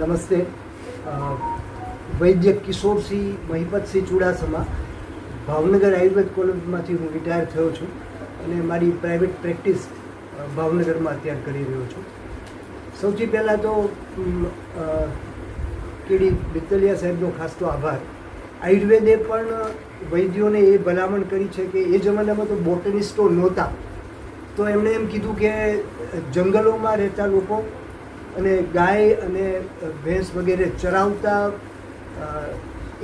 નમસ્તે. વૈદ્ય કિશોરસિંહ મહિપતસિંહ ચુડાસમા, ભાવનગર આયુર્વેદ કોલેજમાંથી હું રિટાયર થયો છું અને મારી પ્રાઇવેટ પ્રેક્ટિસ ભાવનગરમાં અત્યારે કરી રહ્યો છું. સૌથી પહેલાં તો કેડી બિત્તલિયા સાહેબનો ખાસ તો આભાર. આયુર્વેદે પણ વૈદ્યોને એ ભલામણ કરી છે કે એ જમાનામાં તો બોટનિસ્ટો નહોતા. તો એમણે એમ કીધું કે જંગલોમાં રહેતા લોકો અને ગાય અને ભેંસ વગેરે ચરાવતા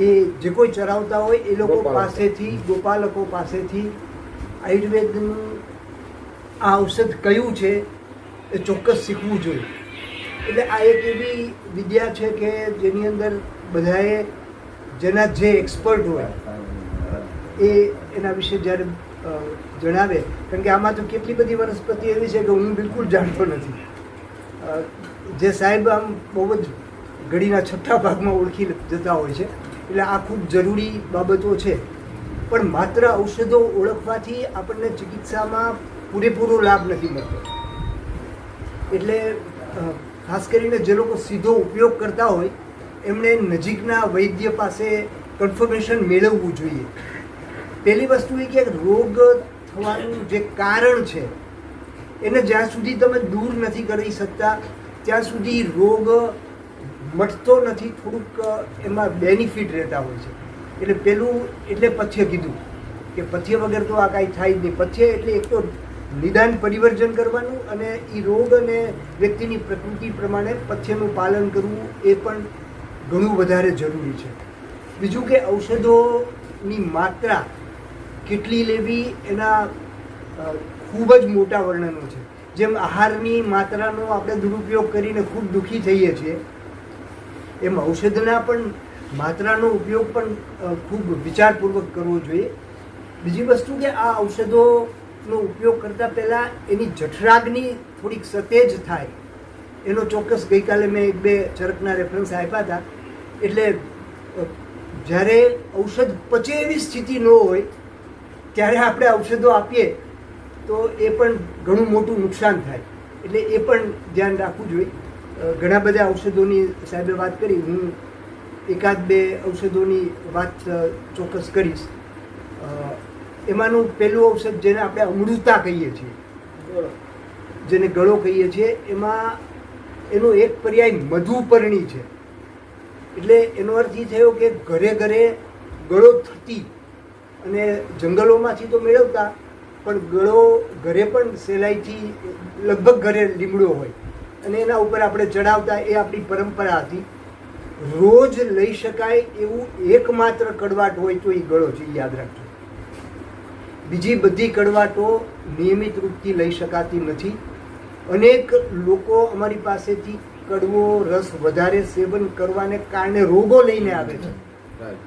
એ જે કોઈ ચરાવતા હોય એ લોકો પાસેથી ગોપાલકો પાસેથી આયુર્વેદનું આ ઔષધ કયું છે એ ચોક્કસ શીખવું જોઈએ. એટલે આ એક એવી વિદ્યા છે કે જેની અંદર બધાએ જેના જે એક્સપર્ટ હોય એ એના વિશે જ્યારે જણાવે કારણ કે આમાં તો કેટલી બધી વનસ્પતિ એવી છે કે હું બિલકુલ જાણતો નથી. જે સાહેબ આમ બહુ જ ઘડીના છઠ્ઠા ભાગમાં ઓળખી જતા હોય છે. એટલે આ ખૂબ જરૂરી બાબતો છે. પણ માત્ર ઔષધો ઓળખવાથી આપણને ચિકિત્સામાં પૂરેપૂરો લાભ નથી મળતો. એટલે ખાસ કરીને જે લોકો સીધો ઉપયોગ કરતા હોય, એમણે નજીકના વૈદ્ય પાસે કન્ફર્મેશન મેળવવું જોઈએ. પહેલી વસ્તુ એ કે રોગ થવાનું જે કારણ છે, એને જ્યાં સુધી તમે દૂર નથી કરી શકતા ત્યાં સુધી રોગ મટતો નથી, થોડુંક એમાં બેનિફિટ રહેતા હોય છે. એટલે પેલું એટલે પથ્ય કીધું કે પથ્ય વગર તો આ કાંઈ થાય જ નહીં. પથ્ય એટલે એક તો નિદાન પરિવર્જન કરવાનું અને એ રોગ અને વ્યક્તિની પ્રકૃતિ પ્રમાણે પથ્યનું પાલન કરવું એ પણ ઘણું વધારે જરૂરી છે. બીજું કે ઔષધોની માત્રા કેટલી લેવી એના ખૂબ જ મોટા વર્ણનો છે. જેમ આહારની માત્રાનો આપણે દુરુપયોગ કરીને ખૂબ દુઃખી થઈએ છીએ, એમ ઔષધના પણ માત્રાનો ઉપયોગ પણ ખૂબ વિચારપૂર્વક કરવો જોઈએ. બીજી વસ્તુ કે આ ઔષધોનો ઉપયોગ કરતાં પહેલાં એની જઠરાગ્નિ થોડીક સતેજ થાય. એનો ચોક્કસ ગઈકાલે મેં એક બે ચરકના રેફરન્સ આપ્યા હતા. એટલે જ્યારે ઔષધ પચે એવી સ્થિતિ ન હોય, ત્યારે આપણે ઔષધો આપીએ. તો એ પણ ઘણું મોટું નુકસાન થાય. એટલે એ પણ ધ્યાન રાખવું જોઈએ. ઘણા બધા ઔષધોની સાહેબે વાત કરી. હું એકાદ બે ઔષધોની વાત ચોક્કસ કરીશ. એમાંનું પહેલું ઔષધ જેને આપણે અમૃતા કહીએ છીએ, જેને ગળો કહીએ છીએ, એમાં એનો એક પર્યાય મધુપર્ણી છે. એટલે એનો અર્થ એ થયો કે ઘરે ઘરે ગળો થતી અને જંગલોમાંથી તો મેળવતા પણ ગળો ઘરે પણ સહેલાઈથી લગભગ ઘરે લીમડો હોય. અને એના ઉપર આપણે ચડાવતા એ આપણી પરંપરા હતી. રોજ લઈ શકાય એવું એકમાત્ર કડવાટ હોય તો એ ગળો છે યાદ રાખજો. બીજી બધી કડવાટો નિયમિત રૂપથી લઈ શકાતી નથી. અનેક લોકો અમારી પાસેથી કડવો રસ વધારે સેવન કરવાને કારણે રોગો લઈને આવે છે.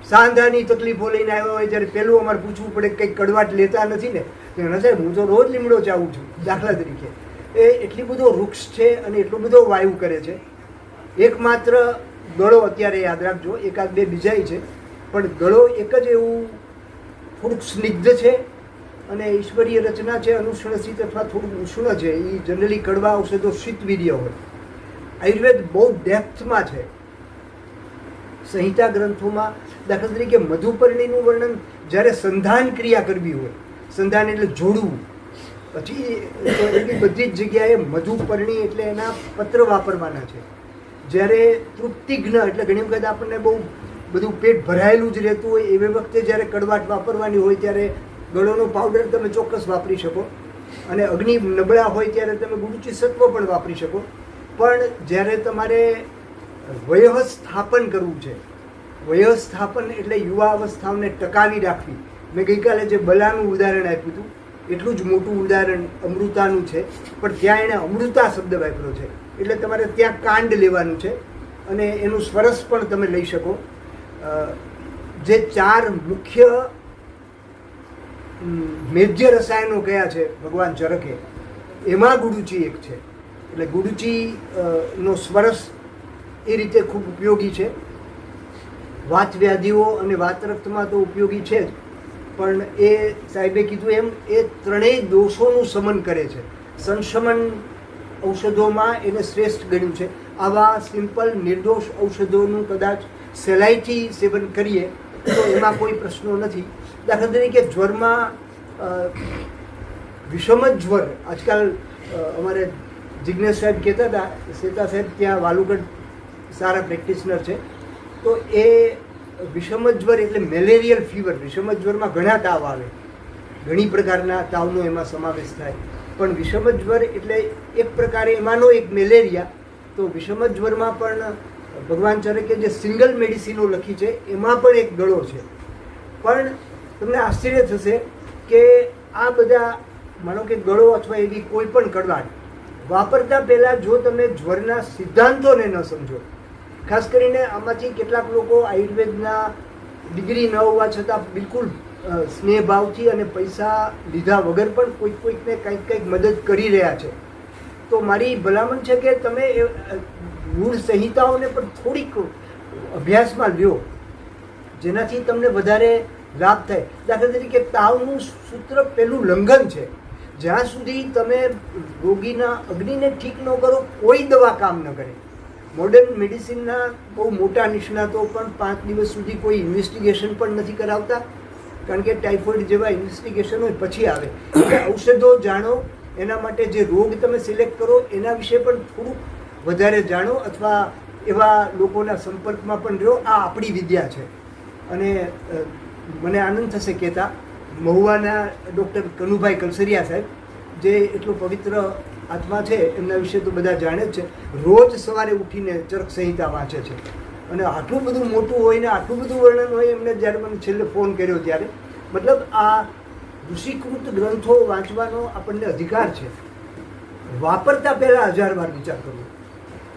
સાંધાની તકલીફો લઈને આવ્યો હોય જ્યારે પહેલું અમારે પૂછવું પડે કંઈક કડવાટ લેતા નથી ને એના સાહેબ, હું તો રોજ લીમડો ચાવું છું, દાખલા તરીકે. એ એટલી બધો વૃક્ષ છે અને એટલો બધો વાયુ કરે છે. એકમાત્ર ગળો અત્યારે યાદ રાખજો, એકાદ બે બીજાય છે, પણ ગળો એક જ એવું થોડુંક સ્નિગ્ધ છે અને ઈશ્વરીય રચના છે અનુષ્ણશીત અથવા થોડુંક ઉષ્ણ છે. એ જનરલી કડવા ઔષધો શીતવીર્ય હોય. આયુર્વેદ બહુ ડેપ્થમાં છે. સંહિતા ગ્રંથોમાં દાખલા તરીકે મધુપર્ણીનું વર્ણન જ્યારે સંધાન ક્રિયા કરવી હોય, સંધાન એટલે જોડવું. પછી એવી બધી જ જગ્યાએ મધુપર્ણી એટલે એના પત્ર વાપરવાના છે. જ્યારે તૃપ્તિઘ્ન એટલે ઘણી વખત આપણને બહુ બધું પેટ ભરાયેલું જ રહેતું હોય, એવી વખતે જ્યારે કડવાટ વાપરવાની હોય ત્યારે ગળોનો પાવડર તમે ચોક્કસ વાપરી શકો. અને અગ્નિ નબળા હોય ત્યારે તમે ગુરુચી સત્વ પણ વાપરી શકો. પણ જ્યારે તમારે વયસ્થાપન કરવું છે. વયસ્થાપન એટલે યુવા અવસ્થાઓને ટકાવી રાખવી. મેં ગઈકાલે જે બલાનું ઉદાહરણ આપ્યું હતું, એટલું જ મોટું ઉદાહરણ અમૃતાનું છે, પણ ત્યાં એણે અમૃતા શબ્દ વાપર્યો છે. એટલે તમારે ત્યાં કાંડ લેવાનું છે, અને એનું સ્વરસ પણ તમે લઈ શકો. જે ચાર મુખ્ય મેજ્ય રસાયણો કયા છે ભગવાન ચરકે, એમાં ગુડુચી એક છે. એટલે ગુડુચી નો સ્વરસ એ રીતે ખૂબ ઉપયોગી છે. વાત વ્યાધિઓ અને વાતરક્તમાં તો ઉપયોગી છે જ. પણ એ સાહેબે કીધું એમ, એ ત્રણેય દોષોનું શમન કરે છે. સંશમન ઔષધોમાં એને શ્રેષ્ઠ ગણ્યું છે. આવા સિમ્પલ, નિર્દોષ ઔષધોનું કદાચ સહેલાઈથી સેવન કરીએ, તો એમાં કોઈ પ્રશ્નો નથી. દાખલા તરીકે જ્વરમાં વિષમ જ્વર. આજકાલ અમારે જિજ્ઞેશ સાહેબ કહેતા હતા, સેતા સાહેબ ત્યાં વાલુગઢ સારા પ્રેક્ટિશનર છે. તો એ વિષમજ્વર એટલે મેલેરિયલ ફીવર, વિષમજ્વરમાં ઘણા તાવ આવે. ઘણી પ્રકારના તાવનો એમાં સમાવેશ થાય. પણ વિષમજ્વર એટલે એક પ્રકારે એમાંનો એક મેલેરિયા. તો વિષમ જ્વરમાં પણ ભગવાન ચરકે જે સિંગલ મેડિસિનો લખી છે, એમાં પણ એક ગળો છે. પણ તમને આશ્ચર્ય થશે કે આ બધા, માનો કે ગળો અથવા એવી કોઈ પણ કડવાટ વાપરતા પહેલાં જો તમે જ્વરના સિદ્ધાંતોને ન સમજો ખાસ કરીને આમાંથી કેટલાક લોકો આયુર્વેદના ડિગ્રી ન હોવા છતાં બિલકુલ સ્નેહ ભાવથી અને પૈસા લીધા વગર પણ કોઈક કોઈકને કંઈક કંઈક મદદ કરી રહ્યા છે. તો મારી ભલામણ છે કે તમે એ મૂળ સંહિતાઓને પણ થોડીક અભ્યાસમાં લ્યો. જેનાથી તમને વધારે લાભ થાય. દાખલા તરીકે તાવનું સૂત્ર પહેલું લંઘન છે. જ્યાં સુધી તમે રોગીના અગ્નિને ઠીક ન કરો, કોઈ દવા કામ ન કરે. મોડર્ન મેડિસિનના બહુ મોટા નિષ્ણાતો પણ પાંચ દિવસ સુધી કોઈ ઇન્વેસ્ટિગેશન પણ નથી કરાવતા. કારણ કે ટાઇફોઇડ જેવા ઇન્વેસ્ટિગેશન હોય પછી આવે. ઔષધો જાણો, એના માટે જે રોગ તમે સિલેક્ટ કરો, એના વિશે પણ થોડુંક વધારે જાણો અથવા એવા લોકોના સંપર્કમાં પણ રહો આ આપણી વિદ્યા છે. અને મને આનંદ થશે કહેતા. મહુવાના ડૉક્ટર કનુભાઈ કલસરિયા સાહેબ, જે એટલો પવિત્ર આત્મા છે, એમના વિશે તો બધા જાણે જ છે. રોજ સવારે ઉઠીને ચરક સંહિતા વાંચે છે. અને આટલું બધું મોટું હોય ને આટલું બધું વર્ણન હોય, એમને જ્યારે મને છેલ્લે ફોન કર્યો ત્યારે. મતલબ આ ઋષિકૃત ગ્રંથો વાંચવાનો આપણને અધિકાર છે. વાપરતા પહેલાં હજાર વાર વિચાર કરવો.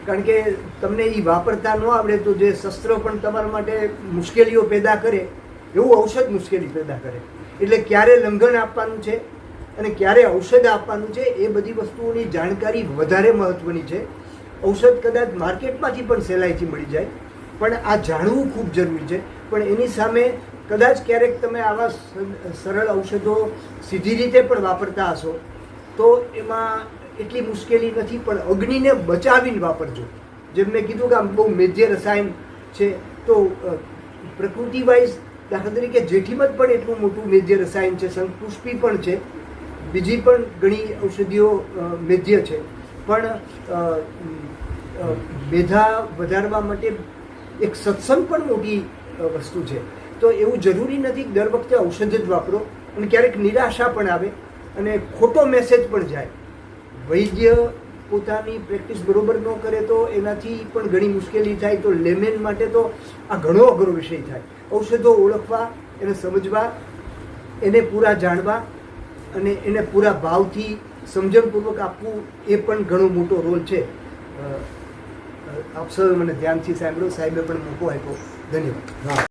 કારણ કે તમને એ વાપરતા ન આવડે તો જે શસ્ત્ર પણ તમારા માટે મુશ્કેલીઓ પેદા કરે, એવું ઔષધ મુશ્કેલી પેદા કરે. એટલે ક્યારે લંઘન આપવાનું છે? અને ક્યારે ઔષધ આપવાનું છે એ બધી વસ્તુઓની જાણકારી વધારે મહત્ત્વની છે. ઔષધ કદાચ માર્કેટમાંથી પણ સહેલાઈથી મળી જાય, પણ આ જાણવું ખૂબ જરૂરી છે. પણ એની સામે કદાચ ક્યારેક તમે આવા સરળ ઔષધો સીધી રીતે પણ વાપરતા હશો, તો એમાં એટલી મુશ્કેલી નથી, પણ અગ્નિને બચાવીને વાપરજો. જેમ મેં કીધું કે આમ બહુ મેજ્ય રસાયણ છે, તો પ્રકૃતિ વાઇઝ દાખલા તરીકે જેઠીમાં પણ એટલું મોટું મેજ્ય રસાયણ છે સંતુષ્ટિ પણ છે. બીજી પણ ઘણી ઔષધિઓ મેધ્ય છે. પણ મેધા વધારવા માટે એક સત્સંગ પણ મોટી વસ્તુ છે. તો એવું જરૂરી નથી દર વખતે ઔષધ જ વાપરો અને ક્યારેક નિરાશા પણ આવે અને ખોટો મેસેજ પણ જાય. વૈદ્ય પોતાની પ્રેક્ટિસ બરોબર ન કરે તો એનાથી પણ ઘણી મુશ્કેલી થાય. તો લેમેન માટે તો આ ઘણો અઘરો વિષય થાય. ઔષધો ઓળખવા, એને સમજવા, એને પૂરા જાણવા અને એને પૂરા ભાવથી સમજણપૂર્વક આપવું એ પણ ઘણો મોટો રોલ છે. આપ સૌ મને ધ્યાનથી સાંભળ્યો, સાહેબે પણ મોકો આપ્યો. ધન્યવાદ. હા.